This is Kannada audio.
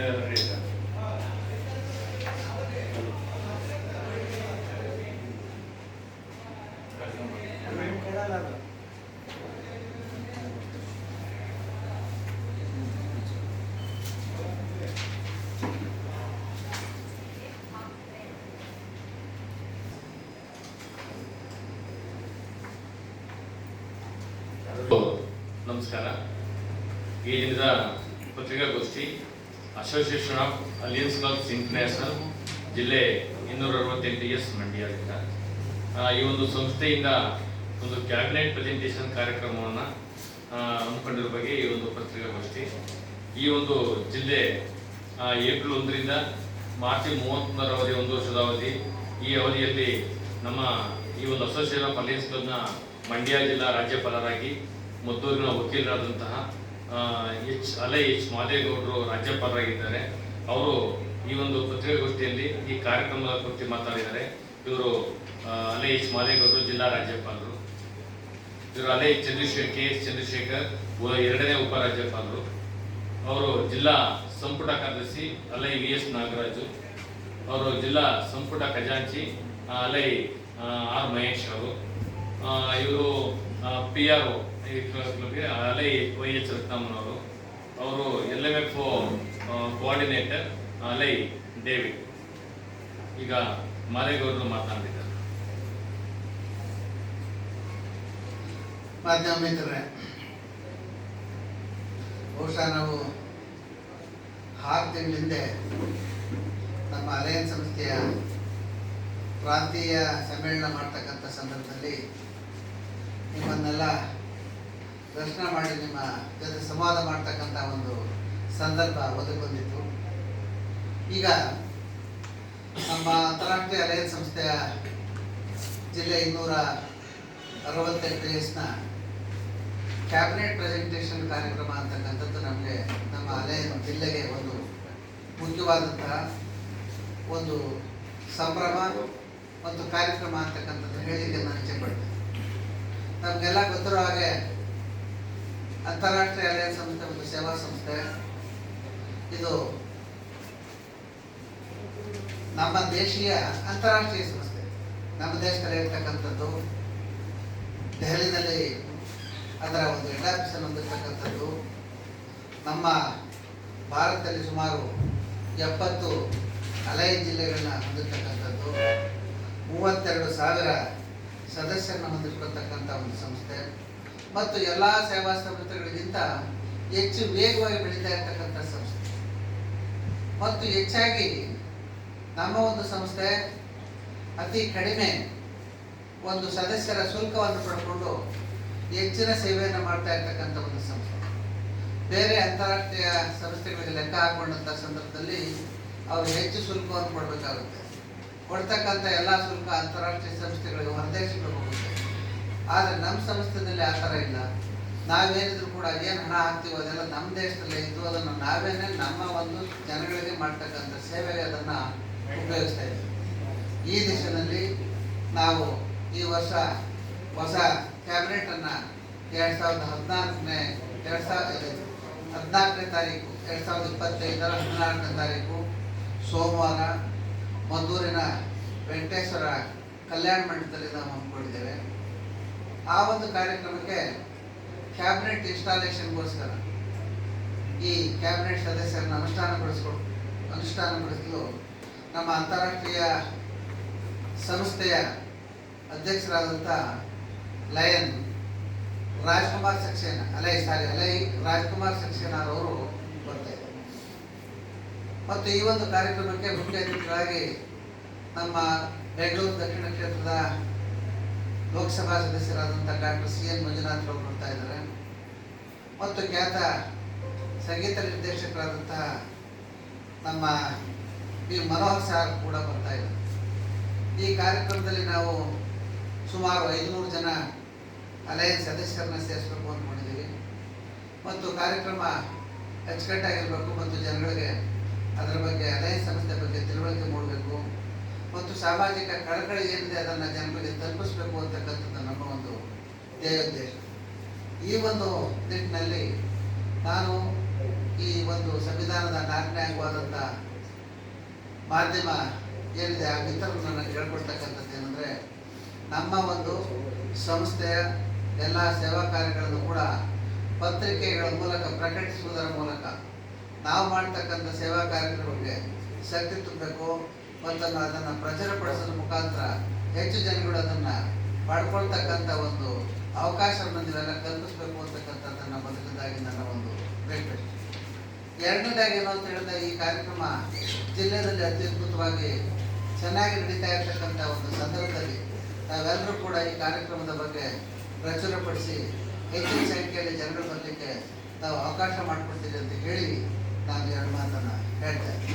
rete. ನಮಸ್ಕಾರ ಈ ದಿನದ ಪತ್ರಿಕಾಗೋಷ್ಠಿ association of lions clubs international ಜಿಲ್ಲೆ ಇನ್ನೂರ ಅರವತ್ತೆಂಟು ಎಸ್ ಮಂಡ್ಯದಿಂದ ಈ ಒಂದು ಸಂಸ್ಥೆಯಿಂದ ಒಂದು ಕ್ಯಾಬಿನೆಟ್ ಪ್ರೆಸೆಂಟೇಷನ್ ಕಾರ್ಯಕ್ರಮವನ್ನು ಹಮ್ಮಿಕೊಂಡಿರೋ ಬಗ್ಗೆ ಈ ಒಂದು ಪತ್ರಿಕಾಗೋಷ್ಠಿ. ಈ ಒಂದು ಜಿಲ್ಲೆ ಏಪ್ರಿಲ್ ಒಂದರಿಂದ ಮಾರ್ಚ್ ಮೂವತ್ತೊಂದರ ಅವಧಿ, ಒಂದು ವರ್ಷದ ಅವಧಿ. ಈ ಅವಧಿಯಲ್ಲಿ ನಮ್ಮ ಈ ಒಂದು ಅಸೋಸಿಯೇಷನ್ ಆಫ್ ಅಲಿಯನ್ಸ್ ಕ್ಲಬ್ನ ಮಂಡ್ಯ ಜಿಲ್ಲಾ ರಾಜ್ಯಪಾಲರಾಗಿ, ಮದ್ದೂರಿನ ವಕೀಲರಾದಂತಹ ಎಚ್, ಅಲೈ ಎಚ್ ಮಾದೇಗೌಡರು ರಾಜ್ಯಪಾಲರಾಗಿದ್ದಾರೆ. ಅವರು ಈ ಒಂದು ಪತ್ರಿಕಾಗೋಷ್ಠಿಯಲ್ಲಿ ಈ ಕಾರ್ಯಕ್ರಮದ ಕುರಿತು ಮಾತಾಡಿದ್ದಾರೆ. ಇವರು ಅಲೆ ಎಚ್ ಮಾದೇಗೌಡರು ಜಿಲ್ಲಾ ರಾಜ್ಯಪಾಲರು. ಇವರು ಅಲೈ ಚಂದ್ರಶೇಖರ್, ಕೆ ಎಸ್ ಚಂದ್ರಶೇಖರ್ ಎರಡನೇ ಉಪರಾಜ್ಯಪಾಲರು ಅವರು ಜಿಲ್ಲಾ ಸಂಪುಟ ಕಾರ್ಯದರ್ಶಿ ಅಲೈ ವಿ ಎಸ್ ನಾಗರಾಜು. ಅವರು ಜಿಲ್ಲಾ ಸಂಪುಟ ಖಜಾಂಚಿ ಅಲೈ ಆರ್ ಮಹೇಶ್ ಅವರು. ಇವರು ಪಿ ಆರ್ ಒ ಅಲೈ ವೈ ಎಚ್ ರತ್ನಮ್ಮನವರು ಅವರು. ಎಲ್ ಎಂ ಎಫ್ ಕೋಆರ್ಡಿನೇಟರ್ ಅಲೈ ಡೇವಿಡ್ ಈಗ ಮಾರೇಗೌಡರು ಮಾತನಾಡಿದ್ದಾರೆ. ಮಾಧ್ಯಮ ಮಿತ್ರರೇ, ಬಹುಶಃ ನಾವು ಆರು ತಿಂಗಳ ಹಿಂದೆ ನಮ್ಮ ಅಲಯನ್ಸ್ ಸಂಸ್ಥೆಯ ಪ್ರಾಂತೀಯ ಸಮ್ಮೇಳನ ಮಾಡ್ತಕ್ಕಂಥ ಸಂದರ್ಭದಲ್ಲಿ ನಿಮ್ಮನ್ನೆಲ್ಲ ದರ್ಶನ ಮಾಡಿ ನಿಮ್ಮ ಜೊತೆ ಸಂವಾದ ಮಾಡ್ತಕ್ಕಂಥ ಒಂದು ಸಂದರ್ಭ ಒದಗಿ ಬಂದಿತ್ತು. ಈಗ ನಮ್ಮ ಅಂತಾರಾಷ್ಟ್ರೀಯ ಅಲಯನ್ಸ್ ಸಂಸ್ಥೆಯ ಜಿಲ್ಲೆ ಇನ್ನೂರ ಅರವತ್ತೆಂಟು ಎಸ್ನ ಕ್ಯಾಬಿನೆಟ್ ಪ್ರೆಸೆಂಟೇಷನ್ ಕಾರ್ಯಕ್ರಮ ಅಂತಕ್ಕಂಥದ್ದು ನಮಗೆ ನಮ್ಮ ಅಲಯನ್ ಜಿಲ್ಲೆಗೆ ಒಂದು ಮುಖ್ಯವಾದಂತಹ ಒಂದು ಸಂಭ್ರಮ ಮತ್ತು ಕಾರ್ಯಕ್ರಮ ಅಂತಕ್ಕಂಥದ್ದು ಹೇಳಿಕೆ ನಾನು ಇಚ್ಛೆಪಡ್ತೇನೆ ನಮಗೆಲ್ಲ ಗೊತ್ತಿರೋ ಹಾಗೆ ಅಂತಾರಾಷ್ಟ್ರೀಯ ಅಲೆಯ ಸಂಸ್ಥೆ ಒಂದು ಸೇವಾ ಸಂಸ್ಥೆ, ಇದು ನಮ್ಮ ದೇಶೀಯ ಅಂತಾರಾಷ್ಟ್ರೀಯ ಸಂಸ್ಥೆ. ನಮ್ಮ ದೇಶದಲ್ಲಿ ಇರ್ತಕ್ಕಂಥದ್ದು, ದೆಹಲಿನಲ್ಲಿ ಅದರ ಒಂದು ಹೆಡ್ ಆಫೀಸ್ ಹೊಂದಿರತಕ್ಕಂಥದ್ದು, ನಮ್ಮ ಭಾರತದಲ್ಲಿ ಸುಮಾರು ಎಪ್ಪತ್ತು ಅಲೈ ಜಿಲ್ಲೆಗಳನ್ನ ಹೊಂದಿರ್ತಕ್ಕಂಥದ್ದು, ಮೂವತ್ತೆರಡು ಸಾವಿರ ಸದಸ್ಯರನ್ನ ಹೊಂದಿರತಕ್ಕಂಥ ಒಂದು ಸಂಸ್ಥೆ. ಮತ್ತು ಎಲ್ಲ ಸೇವಾ ಸಂಸ್ಥೆಗಳಿಗಿಂತ ಹೆಚ್ಚು ವೇಗವಾಗಿ ಬೆಳೀತಾ ಇರ್ತಕ್ಕಂಥ ಸಂಸ್ಥೆ. ಮತ್ತು ಹೆಚ್ಚಾಗಿ ನಮ್ಮ ಒಂದು ಸಂಸ್ಥೆ ಅತಿ ಕಡಿಮೆ ಒಂದು ಸದಸ್ಯರ ಶುಲ್ಕವನ್ನು ಪಡ್ಕೊಂಡು ಹೆಚ್ಚಿನ ಸೇವೆಯನ್ನು ಮಾಡ್ತಾ ಇರ್ತಕ್ಕಂಥ ಒಂದು ಸಂಸ್ಥೆ. ಬೇರೆ ಅಂತಾರಾಷ್ಟ್ರೀಯ ಸಂಸ್ಥೆಗಳಿಗೆ ಲೆಕ್ಕ ಹಾಕೊಂಡಂಥ ಸಂದರ್ಭದಲ್ಲಿ ಅವರು ಹೆಚ್ಚು ಶುಲ್ಕವನ್ನು ಕೊಡಬೇಕಾಗುತ್ತೆ. ಕೊಡ್ತಕ್ಕಂಥ ಎಲ್ಲ ಶುಲ್ಕ ಅಂತಾರಾಷ್ಟ್ರೀಯ ಸಂಸ್ಥೆಗಳಿಗೆ ಹೊರದೇಶಗಳಿಗೆ ಹೋಗುತ್ತೆ ಆದರೆ ನಮ್ಮ ಸಂಸ್ಥೆದಲ್ಲಿ ಆ ಥರ ಇಲ್ಲ. ನಾವೇನಿದ್ರು ಕೂಡ ಏನು ಹಣ ಹಾಕ್ತೀವೋ ಅದೆಲ್ಲ ನಮ್ಮ ದೇಶದಲ್ಲೇ ಇದ್ದು ಅದನ್ನು ನಾವೇನೇ ನಮ್ಮ ಒಂದು ಜನಗಳಿಗೆ ಮಾಡ್ತಕ್ಕಂಥ ಸೇವೆಗೆ ಅದನ್ನು ಉಪಯೋಗಿಸ್ತಾ ಇದ್ದೀವಿ. ಈ ದಿಶೆಯಲ್ಲಿ ನಾವು ಈ ವರ್ಷ ಹೊಸ ಕ್ಯಾಬಿನೆಟನ್ನು ಎರಡು ಸಾವಿರದ ಹದಿನಾಲ್ಕನೇ, ಎರಡು ಸಾವಿರದ ಹದಿನಾಲ್ಕನೇ ತಾರೀಕು, ಎರಡು ಸಾವಿರದ ಇಪ್ಪತ್ತೈದರ ಹದಿನಾಲ್ಕನೇ ತಾರೀಕು ಸೋಮವಾರ ಮದ್ದೂರಿನ ವೆಂಕಟೇಶ್ವರ ಕಲ್ಯಾಣ ಮಂಟಪದಲ್ಲಿ ನಾವು ಹಮ್ಮಿಕೊಂಡಿದ್ದೇವೆ. ಆ ಒಂದು ಕಾರ್ಯಕ್ರಮಕ್ಕೆ ಕ್ಯಾಬಿನೆಟ್ ಇನ್ಸ್ಟಾಲೇಷನ್ಗೋಸ್ಕರ ಈ ಕ್ಯಾಬಿನೆಟ್ ಸದಸ್ಯರನ್ನು ಅನುಷ್ಠಾನಗೊಳಿಸ್ಕೊಂಡು ಅನುಷ್ಠಾನಗೊಳಿಸಲು ನಮ್ಮ ಅಂತಾರಾಷ್ಟ್ರೀಯ ಸಂಸ್ಥೆಯ ಅಧ್ಯಕ್ಷರಾದಂಥ ಲಯನ್ ರಾಜ್ಕುಮಾರ್ ಸಕ್ಸೇನಾ, ಅಲೈ, ಸಾರಿ, ಅಲೈ ರಾಜ್ಕುಮಾರ್ ಸಕ್ಸೇನಾ ಅವರು ಮತ್ತು ಈ ಒಂದು ಕಾರ್ಯಕ್ರಮಕ್ಕೆ ಮುಖ್ಯ ಅತಿಥಿಗಳಾಗಿ ನಮ್ಮ ಬೆಂಗಳೂರು ದಕ್ಷಿಣ ಕ್ಷೇತ್ರದ ಲೋಕಸಭಾ ಸದಸ್ಯರಾದಂಥ ಡಾಕ್ಟರ್ ಸಿ ಎನ್ ಮಂಜುನಾಥ್ ಅವರು ಬರ್ತಾ ಇದ್ದಾರೆ. ಮತ್ತು ಖ್ಯಾತ ಸಂಗೀತ ನಿರ್ದೇಶಕರಾದಂಥ ನಮ್ಮ ಪಿ ಮನೋಹರ್ ಸಾರ್ ಕೂಡ ಬರ್ತಾ ಇದ್ದಾರೆ. ಈ ಕಾರ್ಯಕ್ರಮದಲ್ಲಿ ನಾವು ಸುಮಾರು ಐದುನೂರು ಜನ ಅಲಯನ್ಸ್ ಸದಸ್ಯರನ್ನ ಸೇರಿಸಬೇಕು ಅಂದ್ಕೊಂಡಿದ್ದೀವಿ ಮತ್ತು ಕಾರ್ಯಕ್ರಮ ಅಚ್ಚುಕಟ್ಟಾಗಿರಬೇಕು ಮತ್ತು ಜನಗಳಿಗೆ ಅದರ ಬಗ್ಗೆ ಅದೇ ಸಂಸ್ಥೆ ಬಗ್ಗೆ ತಿಳುವಳಿಕೆ ಮೂಡಬೇಕು. ಮತ್ತು ಸಾಮಾಜಿಕ ಕಳಕಳಿ ಏನಿದೆ ಅದನ್ನು ಜನರಿಗೆ ತಲುಪಿಸಬೇಕು ಅಂತಕ್ಕಂಥದ್ದು ನಮ್ಮ ಒಂದು ಧ್ಯೇಯೋದ್ದೇಶ ಈ ಒಂದು ನಿಟ್ಟಿನಲ್ಲಿ ನಾನು ಈ ಒಂದು ಸಂವಿಧಾನದ ನಾಲ್ಕನೇ ಅಂಗವಾದಂಥ ಮಾಧ್ಯಮ ಏನಿದೆ, ಆ ಮಿತ್ರರು ನನಗೆ ಏನಂದರೆ, ನಮ್ಮ ಒಂದು ಸಂಸ್ಥೆಯ ಎಲ್ಲ ಸೇವಾ ಕಾರ್ಯಗಳನ್ನು ಕೂಡ ಪತ್ರಿಕೆಗಳ ಮೂಲಕ ಪ್ರಕಟಿಸುವುದರ ಮೂಲಕ ನಾವು ಮಾಡ್ತಕ್ಕಂಥ ಸೇವಾ ಕಾರ್ಯಕ್ರಮಕ್ಕೆ ಶಕ್ತಿ ತುಂಬಬೇಕು ಮತ್ತು ಅದನ್ನು ಪ್ರಚುರಪಡಿಸೋದ್ರ ಮುಖಾಂತರ ಹೆಚ್ಚು ಜನಗಳು ಅದನ್ನು ಪಡ್ಕೊಳ್ತಕ್ಕಂಥ ಒಂದು ಅವಕಾಶವನ್ನು ನೀವೆಲ್ಲ ಕಲ್ಪಿಸ್ಬೇಕು ಅಂತಕ್ಕಂಥದ್ದನ್ನು ಮೊದಲನೇದಾಗಿ ನನ್ನ ಒಂದು ರಿಕ್ವೆಸ್ಟ್ ಎರಡನೇದಾಗಿ ಏನು ಅಂತ ಹೇಳಿದ್ರೆ ಈ ಕಾರ್ಯಕ್ರಮ ಜಿಲ್ಲೆಯಲ್ಲಿ ಅತ್ಯದ್ಭುತವಾಗಿ ಚೆನ್ನಾಗಿ ನಡೀತಾ ಇರ್ತಕ್ಕಂಥ ಒಂದು ಸಂದರ್ಭದಲ್ಲಿ ನಾವೆಲ್ಲರೂ ಕೂಡ ಈ ಕಾರ್ಯಕ್ರಮದ ಬಗ್ಗೆ ಪ್ರಚುರಪಡಿಸಿ ಹೆಚ್ಚಿನ ಸಂಖ್ಯೆಯಲ್ಲಿ ಜನರು ಬರಲಿಕ್ಕೆ ತಾವು ಅವಕಾಶ ಮಾಡಿಕೊಡ್ತೀವಿ ಅಂತ ಹೇಳಿ ನಾನು ಎರಡು ಮಾತನ್ನು ಹೇಳ್ತೇನೆ